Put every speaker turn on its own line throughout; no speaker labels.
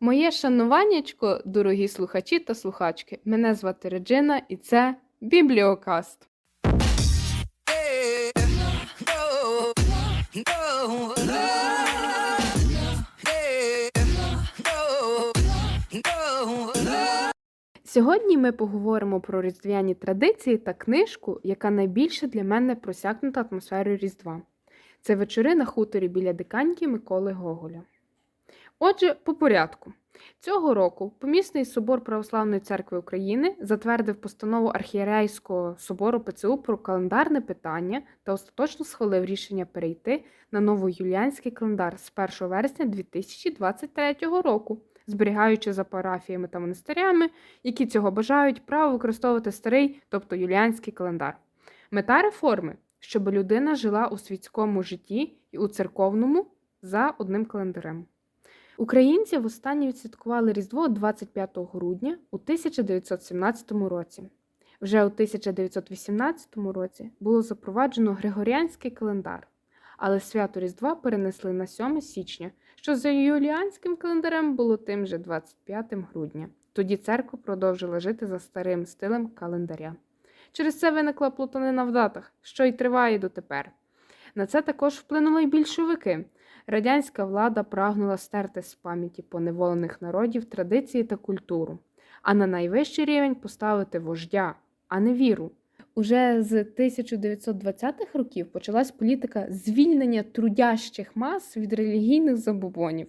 Моє шануваннячко, дорогі слухачі та слухачки. Мене звати Реджина і це Бібліокаст. Сьогодні ми поговоримо про різдвяні традиції та книжку, яка найбільше для мене просякнута атмосферою Різдва. Це вечори на хуторі біля диканьки Миколи Гоголя. Отже, по порядку. Цього року Помісний собор Православної церкви України затвердив постанову архієрейського собору ПЦУ про календарне питання та остаточно схвалив рішення перейти на новоюліанський календар з 1 вересня 2023 року, зберігаючи за парафіями та монастирями, які цього бажають, право використовувати старий, тобто юліанський календар. Мета реформи, щоб людина жила у світському житті і у церковному за одним календарем. Українці востаннє відсвяткували Різдво 25 грудня у 1917 році. Вже у 1918 році було запроваджено Григоріанський календар, але свято Різдва перенесли на 7 січня, що за юліанським календарем було тим же 25 грудня. Тоді церква продовжила жити за старим стилем календаря. Через це виникла плутанина в датах, що й триває дотепер. На це також вплинули й більшовики. Радянська влада прагнула стерти з пам'яті поневолених народів традиції та культуру, а на найвищий рівень поставити вождя, а не віру. Уже з 1920-х років почалась політика звільнення трудящих мас від релігійних забобонів.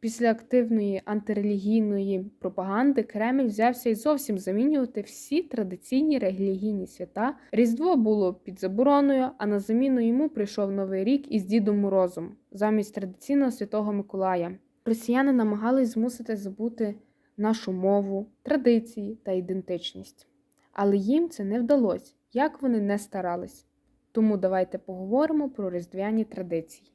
Після активної антирелігійної пропаганди Кремль взявся й зовсім замінювати всі традиційні релігійні свята. Різдво було під забороною, а на заміну йому прийшов Новий рік із Дідом Морозом замість традиційного святого Миколая. Росіяни намагались змусити забути нашу мову, традиції та ідентичність. Але їм це не вдалося, як вони не старались. Тому давайте поговоримо про різдвяні традиції.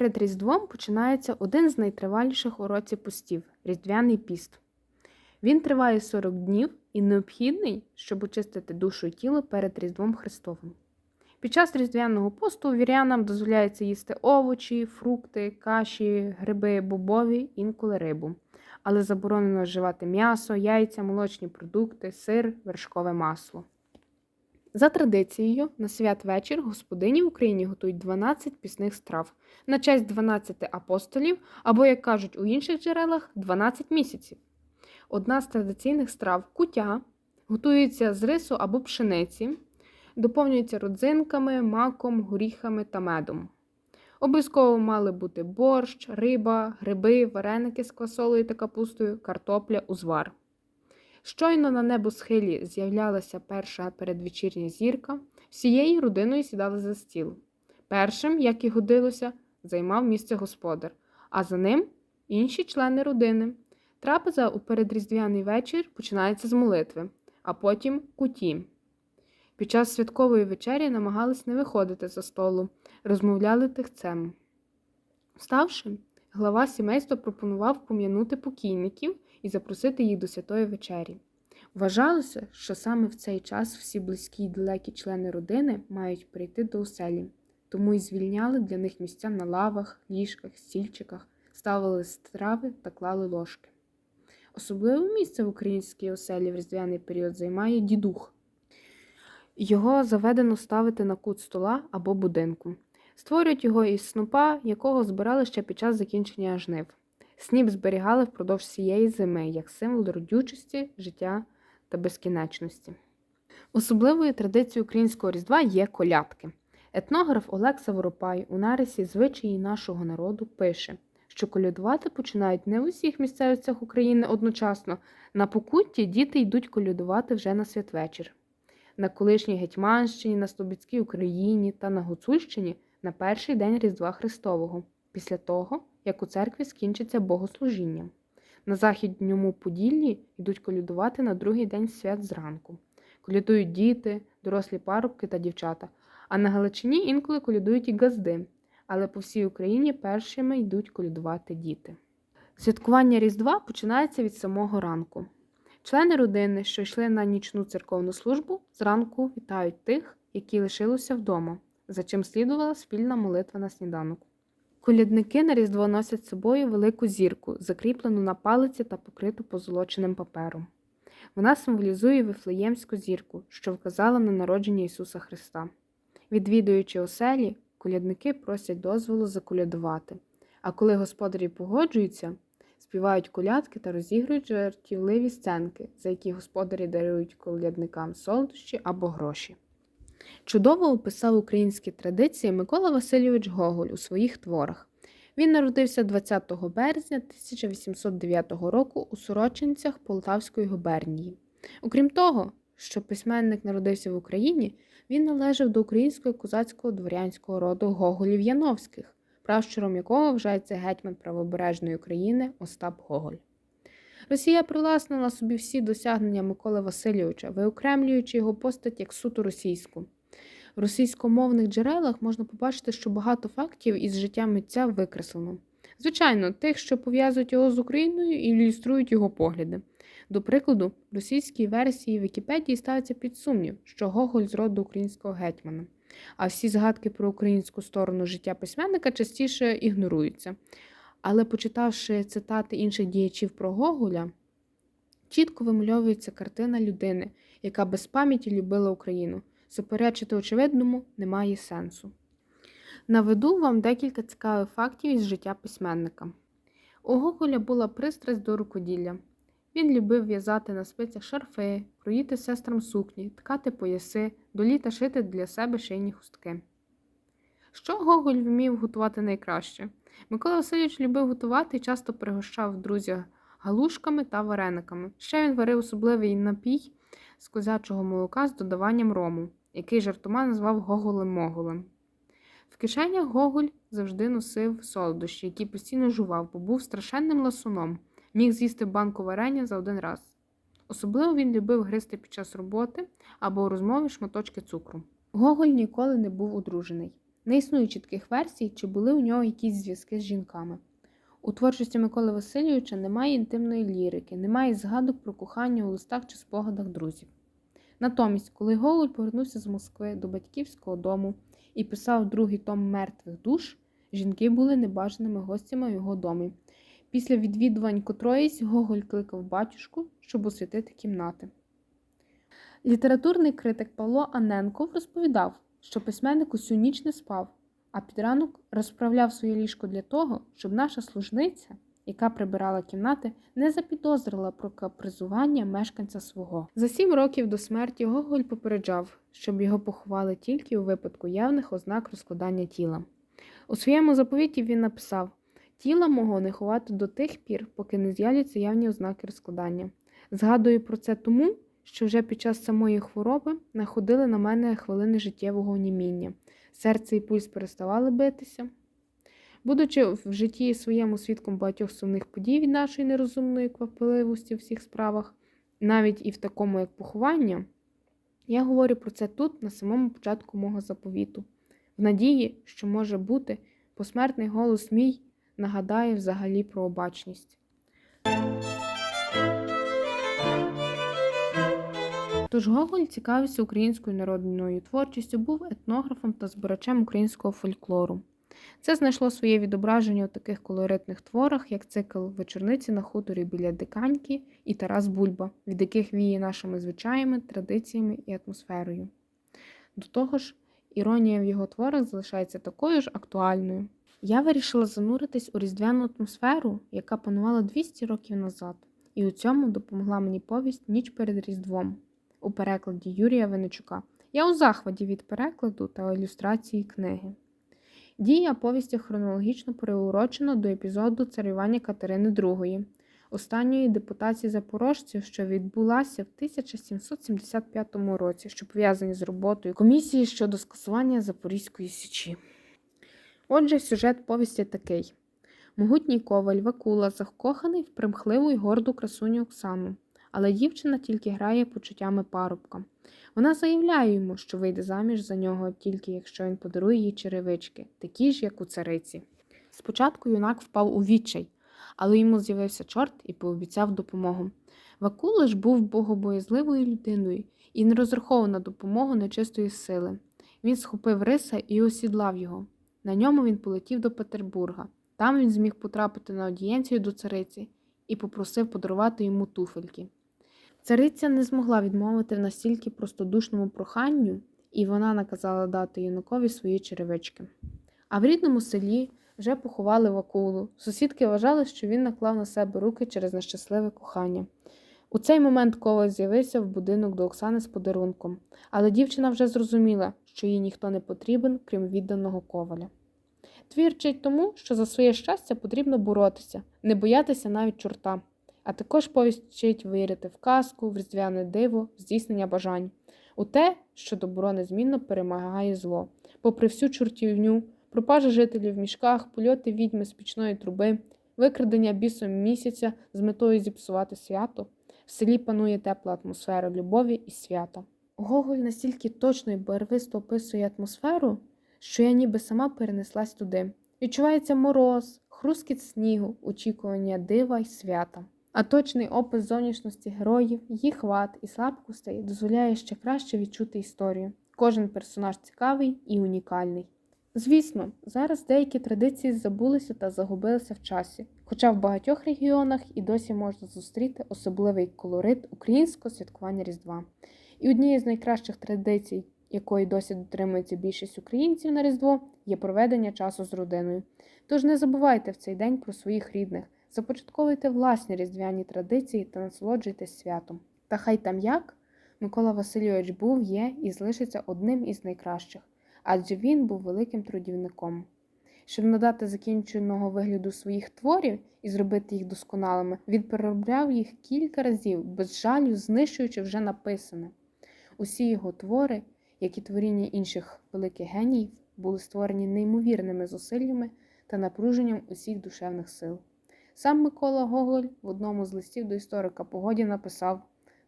Перед Різдвом починається один з найтриваліших у році постів Різдвяний піст. Він триває 40 днів і необхідний, щоб очистити душу і тіло перед Різдвом Христовим. Під час різдвяного посту вірянам дозволяється їсти овочі, фрукти, каші, гриби, бобові, інколи рибу. Але заборонено вживати м'ясо, яйця, молочні продукти, сир, вершкове масло. За традицією, на святвечір господині в Україні готують 12 пісних страв на честь 12 апостолів, або, як кажуть у інших джерелах, 12 місяців. Одна з традиційних страв кутя готується з рису або пшениці, доповнюється родзинками, маком, горіхами та медом. Обов'язково мали бути борщ, риба, гриби, вареники з квасолою та капустою, картопля, узвар. Щойно на небосхилі з'являлася перша передвечірня зірка, всією родиною сідали за стіл. Першим, як і годилося, займав місце господар, а за ним інші члени родини. Трапеза у передріздвяний вечір починається з молитви, а потім куті. Під час святкової вечері намагались не виходити за столу, розмовляли тихцем. Вставши, глава сімейства пропонував пом'янути покійників і запросити їх до святої вечері. Вважалося, що саме в цей час всі близькі й далекі члени родини мають прийти до оселі, тому й звільняли для них місця на лавах, ліжках, стільчиках, ставили страви та клали ложки. Особливе місце в українській оселі в різдвяний період займає дідух. Його заведено ставити на кут стола або будинку. Створюють його із снопа, якого збирали ще під час закінчення жнив. Сніп зберігали впродовж всієї зими як символ родючості, життя та безкінечності. Особливою традицією українського різдва є колядки. Етнограф Олекса Воропай у нарисі звичаї нашого народу пише, що колядувати починають не в усіх місцевостях України одночасно. На покутті діти йдуть колядувати вже на святвечір. На колишній Гетьманщині, на Слобідській Україні та на Гуцульщині на перший день Різдва Христового, після того, як у церкві скінчиться богослужіння. На західньому Поділлі йдуть колядувати на другий день свят зранку. Колядують діти, дорослі парубки та дівчата, а на Галичині інколи колядують і газди, але по всій Україні першими йдуть колядувати діти. Святкування Різдва починається від самого ранку. Члени родини, що йшли на нічну церковну службу, зранку вітають тих, які лишилися вдома, за чим слідувала спільна молитва на сніданок. Колядники на Різдво носять з собою велику зірку, закріплену на палиці та покриту позолоченим папером. Вона символізує Вифлеємську зірку, що вказала на народження Ісуса Христа. Відвідуючи оселі, колядники просять дозволу заколядувати. А коли господарі погоджуються, співають колядки та розігрують жартівливі сценки, за які господарі дарують колядникам солодощі або гроші. Чудово описав українські традиції Микола Васильович Гоголь у своїх творах. Він народився 20 березня 1809 року у Сорочинцях Полтавської губернії. Окрім того, що письменник народився в Україні, він належав до українського козацького дворянського роду Гоголів Яновських, пращуром якого вважається гетьман правобережної України Остап Гоголь. Росія привласнила собі всі досягнення Миколи Васильовича, виокремлюючи його постать як суто російську. В російськомовних джерелах можна побачити, що багато фактів із життя митця викреслено. Звичайно, тих, що пов'язують його з Україною і ілюструють його погляди. До прикладу, в російській версії Вікіпедії ставиться під сумнів, що Гоголь з роду українського гетьмана, а всі згадки про українську сторону життя письменника частіше ігноруються. Але почитавши цитати інших діячів про Гоголя, чітко вимальовується картина людини, яка без пам'яті любила Україну. Суперечити очевидному немає сенсу. Наведу вам декілька цікавих фактів із життя письменника. У Гоголя була пристрасть до рукоділля. Він любив в'язати на спицях шарфи, кроїти сестрам сукні, ткати пояси, до літа шити для себе шийні хустки. Що Гоголь вмів готувати найкраще? Микола Васильович любив готувати і часто пригощав друзя галушками та варениками. Ще він варив особливий напій з козячого молока з додаванням рому, який жартома назвав Гоголем-Моголем. В кишенях Гоголь завжди носив солодощі, які постійно жував, бо був страшенним ласуном, міг з'їсти банку варення за один раз. Особливо він любив гризти під час роботи або у розмові шматочки цукру. Гоголь ніколи не був одружений. Не існує чітких версій, чи були у нього якісь зв'язки з жінками. У творчості Миколи Васильовича немає інтимної лірики, немає згадок про кохання у листах чи спогадах друзів. Натомість, коли Гоголь повернувся з Москви до батьківського дому і писав другий том мертвих душ, жінки були небажаними гостями в його домі. Після відвідувань котроїсь Гоголь кликав батюшку, щоб освятити кімнати. Літературний критик Павло Аненков розповідав, що письменник усю ніч не спав, а під ранок розправляв своє ліжко для того, щоб наша служниця, яка прибирала кімнати, не запідозрила про капризування мешканця свого. За сім років до смерті Гоголь попереджав, щоб його поховали тільки у випадку явних ознак розкладання тіла. У своєму заповіті він написав: тіла мого не ховати до тих пір, поки не з'являться явні ознаки розкладання. Згадую про це тому, що вже під час самої хвороби находили на мене хвилини життєвого оніміння. Серце і пульс переставали битися. Будучи в житті своєму свідком багатьох сумних подій від нашої нерозумної квапливості в всіх справах, навіть і в такому, як поховання, я говорю про це тут, на самому початку мого заповіту, в надії, що може бути посмертний голос мій нагадає взагалі про обачність. Тож Гоголь цікавився українською народною творчістю, був етнографом та збирачем українського фольклору. Це знайшло своє відображення у таких колоритних творах, як цикл Вечорниці на хуторі біля Диканьки і Тарас Бульба, від яких віє нашими звичаями, традиціями і атмосферою. До того ж, іронія в його творах залишається такою ж актуальною. Я вирішила зануритись у різдвяну атмосферу, яка панувала 200 років назад, і у цьому допомогла мені повість Ніч перед Різдвом у перекладі Юрія Виничука. Я у захваті від перекладу та ілюстрації книги. Дія повісті хронологічно приурочена до епізоду царювання Катерини II, останньої депутації запорожців, що відбулася в 1775 році, що пов'язані з роботою комісії щодо скасування Запорізької січі. Отже, сюжет повісті такий: могутній коваль Вакула закоханий в примхливу й горду красуню Оксану, але дівчина тільки грає почуттями парубка. Вона заявляє йому, що вийде заміж за нього тільки якщо він подарує їй черевички, такі ж, як у цариці. Спочатку юнак впав у відчай, але йому з'явився чорт і пообіцяв допомогу. Вакула ж був богобоязливою людиною і не розраховував на допомогу нечистої сили. Він схопив риса і осідлав його. На ньому він полетів до Петербурга. Там він зміг потрапити на аудієнцію до цариці і попросив подарувати йому туфельки. Цариця не змогла відмовити в настільки простодушному проханню, і вона наказала дати юнакові свої черевички. А в рідному селі вже поховали Вакулу. Сусідки вважали, що він наклав на себе руки через нещасливе кохання. У цей момент Коваль з'явився в будинок до Оксани з подарунком, але дівчина вже зрозуміла, що їй ніхто не потрібен, крім відданого коваля. Твір вчить тому, що за своє щастя потрібно боротися, не боятися навіть чорта, а також повість вчить вірити в казку, в різдвяне диво, в здійснення бажань, у те, що добро незмінно перемагає зло, попри всю чортівню, пропажа жителів в мішках, польоти відьми з пічної труби, викрадення бісом місяця з метою зіпсувати свято. В селі панує тепла атмосфера любові і свята. Гоголь настільки точно і барвисто описує атмосферу, що я ніби сама перенеслась туди. Відчувається мороз, хрускіт снігу, очікування дива й свята. А точний опис зовнішності героїв, їх вад і слабкостей дозволяє ще краще відчути історію. Кожен персонаж цікавий і унікальний. Звісно, зараз деякі традиції забулися та загубилися в часі, хоча в багатьох регіонах і досі можна зустріти особливий колорит українського святкування Різдва. І однією з найкращих традицій, якої досі дотримується більшість українців на Різдво, є проведення часу з родиною. Тож не забувайте в цей день про своїх рідних, започатковуйте власні різдвяні традиції та насолоджуйтесь святом. Та хай там як Микола Васильович був, є і залишиться одним із найкращих, адже він був великим трудівником. Щоб надати закінченого вигляду своїх творів і зробити їх досконалими, він переробляв їх кілька разів, без жалю знищуючи вже написане. Усі його твори, як і творіння інших великих геніїв, були створені неймовірними зусиллями та напруженням усіх душевних сил. Сам Микола Гоголь в одному з листів до історика Погоді написав: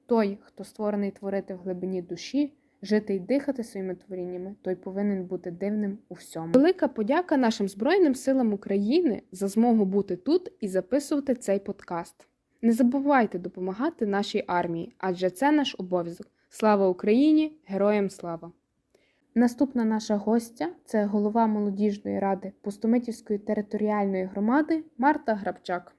Той, хто створений творити в глибині душі, жити й дихати своїми творіннями, той повинен бути дивним у всьому. Велика подяка нашим Збройним силам України за змогу бути тут і записувати цей подкаст. Не забувайте допомагати нашій армії, адже це наш обов'язок. Слава Україні! Героям слава! Наступна наша гостя це голова молодіжної ради Пустомитівської територіальної громади Марта Грабчак.